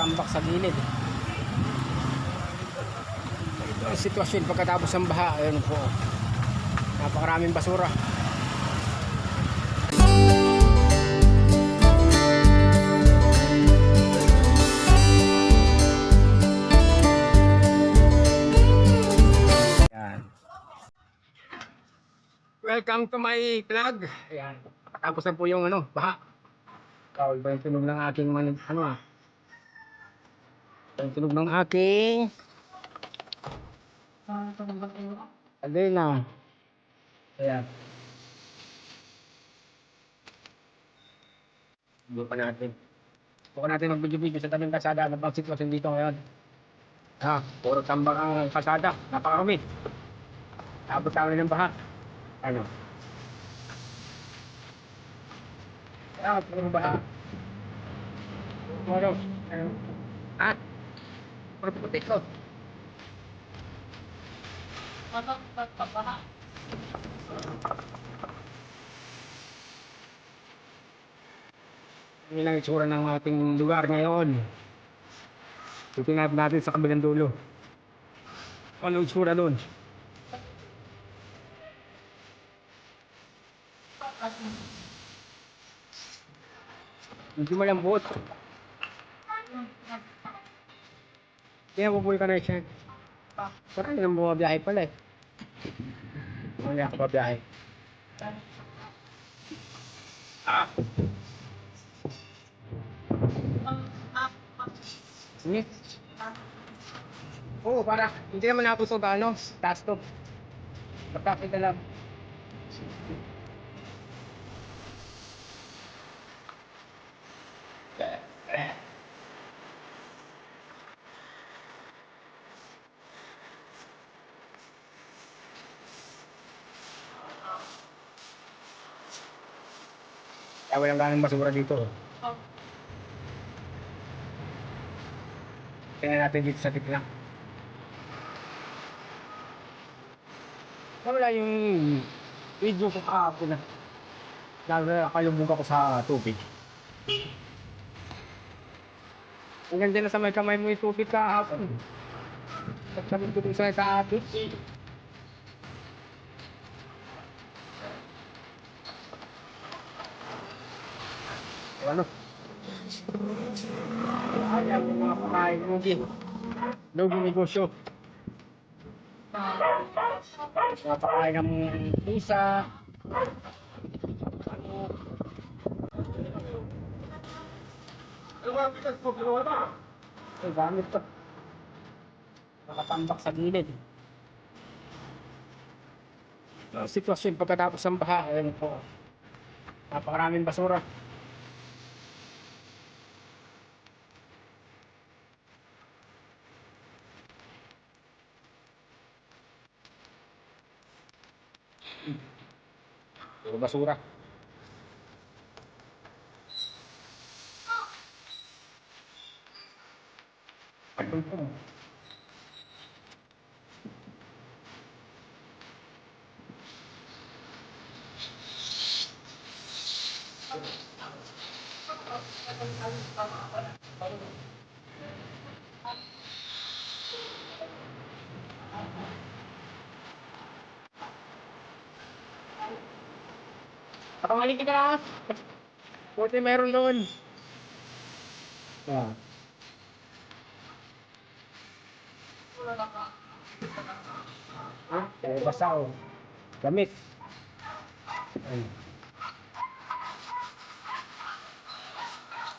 tambak sa gilid. Ito ang sitwasyon pagkatapos ng baha. Ayun po. Napakaraming basura. Yan. Welcome to my vlog. Ayan. Tapos na po yung ano, baha. Kawal ba yung tunog ng aking man, ano ah. Yung tunog ng aking Alena. Ayan. Pa natin. Bukan natin mag-video-video sa tabing kasada. Ano bang sitwasyon dito ngayon? Ha, puro tambak ang kasada. Napakarami. Abot kami ng baha. Ano? Ah, puro baha. Puro, ano? Ah, puro puti ko. Yan ang itsura ng ating lugar ngayon. Titingnan natin sa kabilang dulo. Ano ang itsura doon? Hindi malambot. Kaya mabuhay ka na siya. Parang nang bumabiyahe pala eh. Mamaya ka pabiyahe. Ah. Sige. Oo, para hindi naman napusog ano, taas to. Kapakita lang. Kaya walang ganang basura dito. Tingnan natin dito sa tikla. Wala yung video ko kahapon na. Nakalubog ako sa tubig. Ang ganda na sa may kamay mo yung tubig kahapon. Sabi ko dun sa may Ano? Ay, ang mga pakain lugi. Lugi negosyo. Mga pakain ng pusa. Ano? Ano ba ang pitas mo? Ginawa ba? Ay, gamit to. Nakatambak sa gilid. Ang sitwasyon pagkatapos ng baha, ayun po. Napakaraming basura. Puro basura. Ano po? Pakamali ka na. Buti meron doon. Ah. Ha? Eh, basta oh. Gamit. Ay.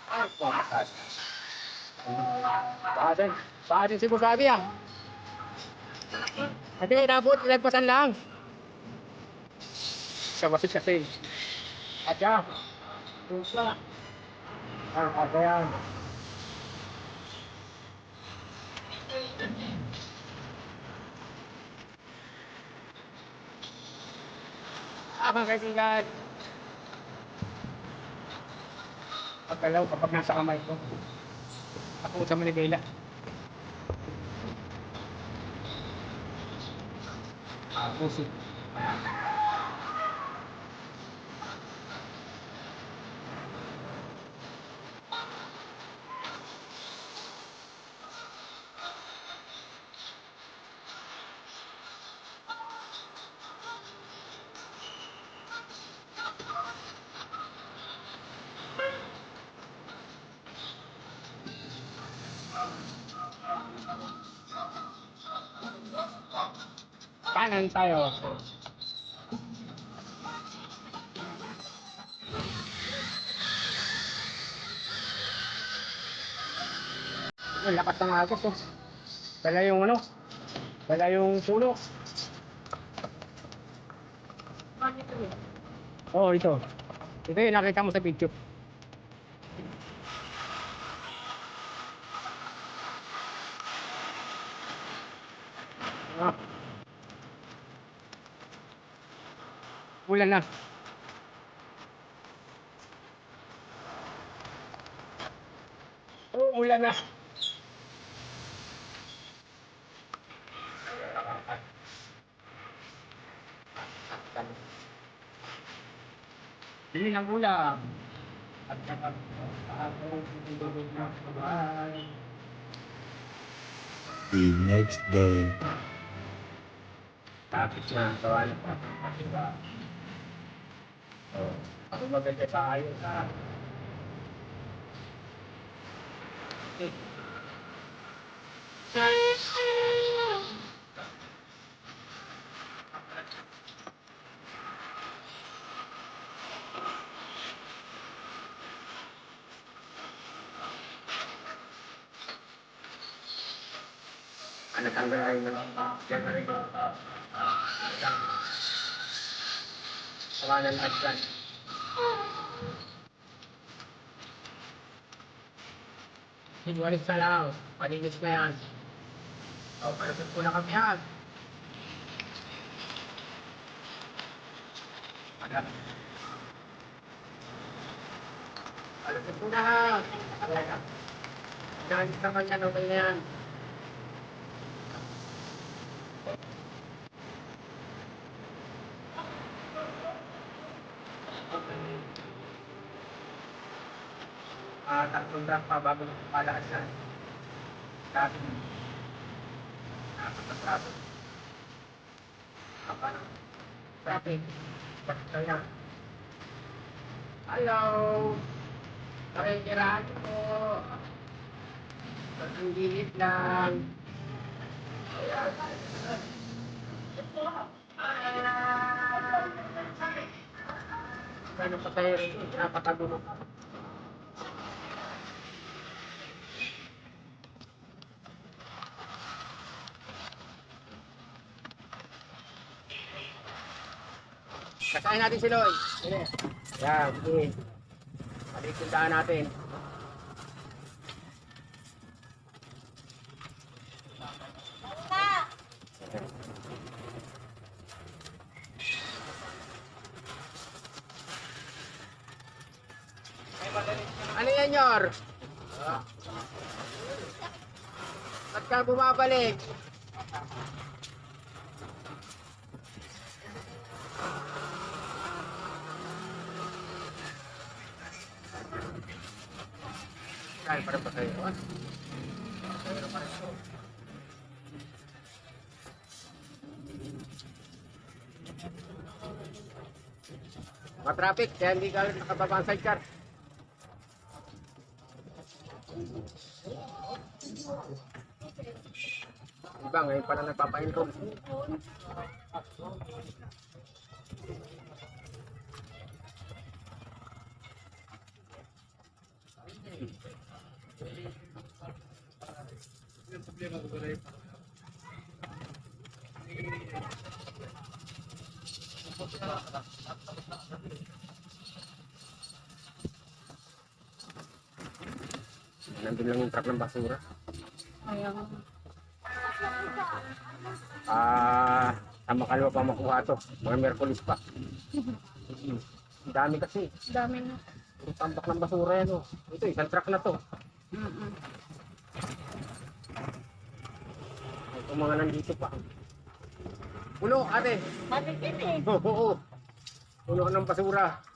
Ay, pamatas. Paasin. Paasin si Bugabi ah. Hindi, inabot. Nagpasan lang. Sa basit kasi. At siya. Tusla. Ah, ako yan. Ah, mga kaibigan. Pagkalaw kapag nasa kamay ko. Ako sa Manibela. Ah, puso. Kanan tayo. Ang lakas ng agos oh. Wala yung ano. Wala yung. Oo, oh, ito. Ito yung nakita mo sa picture. Ulan na. Oh, ulan na. Bili ng ulam. At saka. The next day. Tapos na, gawa na pa. Diba? Oh, ako maganda sa ayos ha. Ano tanggal ay January Pangalan at yan. Sinwalis na lang. Paninis na yan. O, palapit ko na kami yan. Palapit. Palapit ko na. Talaga. Nagagit naman yan, okay na yan. Ah, drak pa bago malakas yan. Dati. Dapat na traffic. Apa na? Traffic. Bakit yan? Hello! Nakikiraan po. Ang gilid lang. Ayan. Ano pa tayo rin? Napatagulo. Kasahin natin si Loy. Yan, sige. Balik yung daan natin. Ano yan, Yor? Ba't ka bumabalik? Kaya para pa tayo. ah. Pero para ito. Mga traffic, kaya hindi ka nakababa ang sidecar. Iba, ngayon pala nagpapaintog. Nandun lang yung truck ng basura. Ah, tama kalwa pa makuha to. Mga Merkulis pa. Ang dami kasi. Dami na. Yung tambak ng basura yan oh. Ito, isang truck na to. Mm-mm. Ito mga nandito pa. Puno, ate. Matikin eh. Oo, oo. Puno ng basura.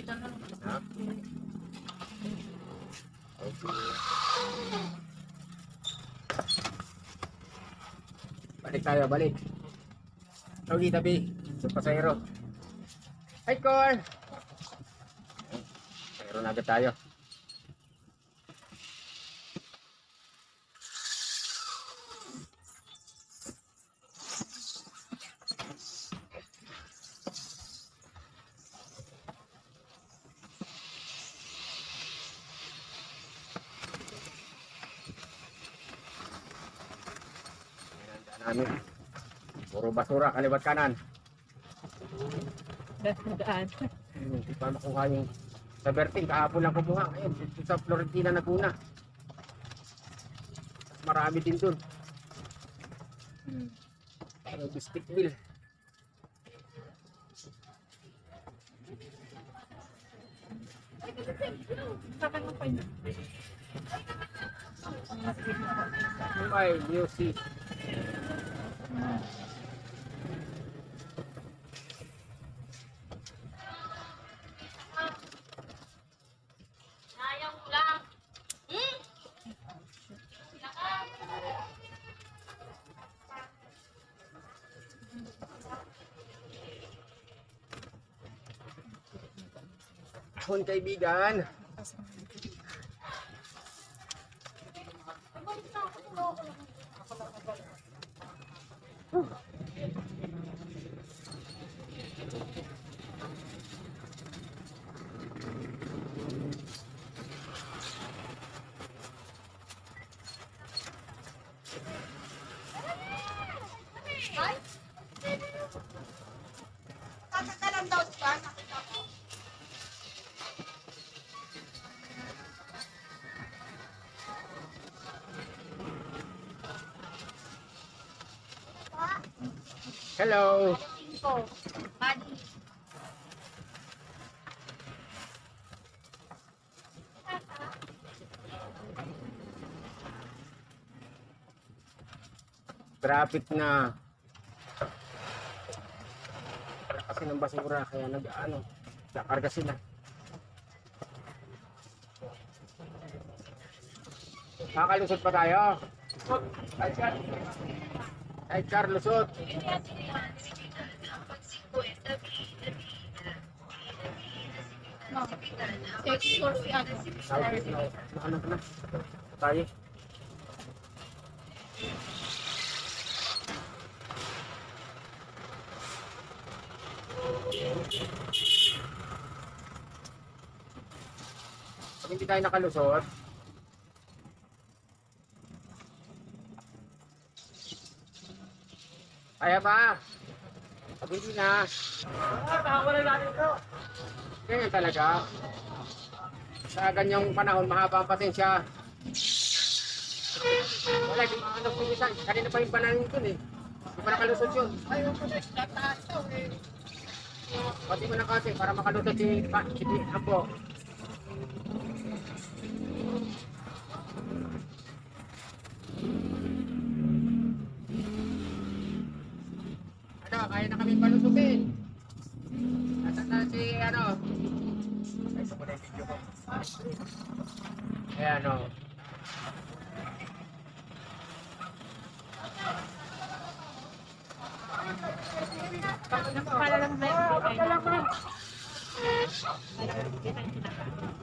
Dito na. Ha? Okay. Balik tayo, balik. Togi, tabi. Sa pasahero. Hi, Cor! Pasahero na agad tayo. Puro basura, kaliwat kanan. Daan. Hindi pa makuha yung sa Berting, kahapon lang kumuha. Ngayon, dito sa Florentina naguna. Marami din dun. Hmm. Pa yun. May music. Ayaw ko lang. Hmm? Ahon kaibigan. Hello. Buddy. Traffic na. Wala kasi ng basura kaya nag ano, nakarga sila. Kakalusot pa tayo. Ay, Char, lusot. Course yan. Tawag na, nahanap na. Tayo. Pag hindi tayo nakalusot, kaya pa. Pag hindi na, ganyan talaga. Sa ganyang panahon, mahaba ang pasensya. Wala, di mga anak ko isa. Kanina pa yung panahon yun eh. Di pa nakalusot yun. Ko na, tataas daw eh. Pati mo na kasi para makalusot si, si Ambo. Ano, kaya na kami palusutin. Nasaan na si ano? Ito muna yung video ko. Ayan o. Para lang na Ano?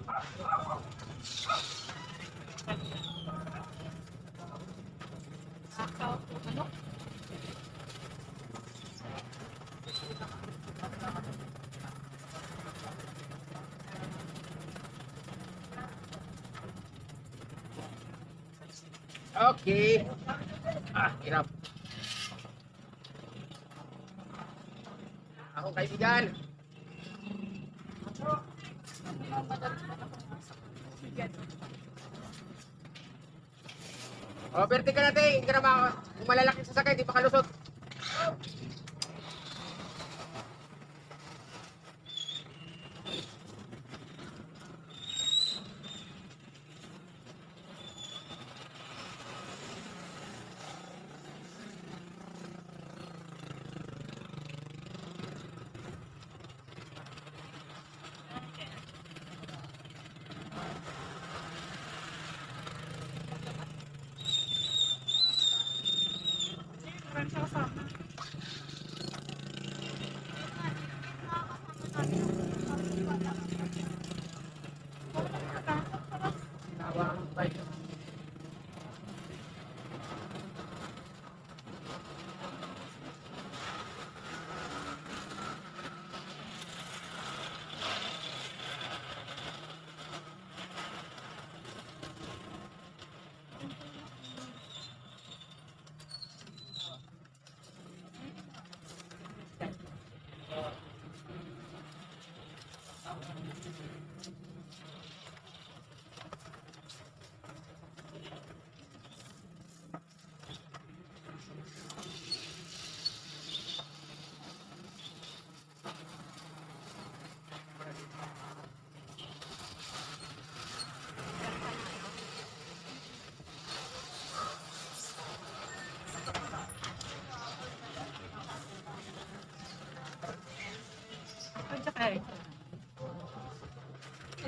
Okay. Ah, hirap. Ako kaibigan. O, berti ka natin. Hindi na ma... Kung malalaki sa sakay, di pa kalusot.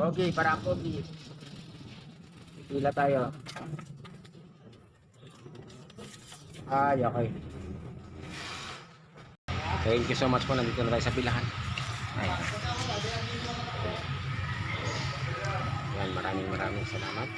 Pogi, para pogi. Pila tayo. Ay, okay. Thank you so much po. Nandito na tayo sa pilahan. Ay. Yan, maraming maraming salamat.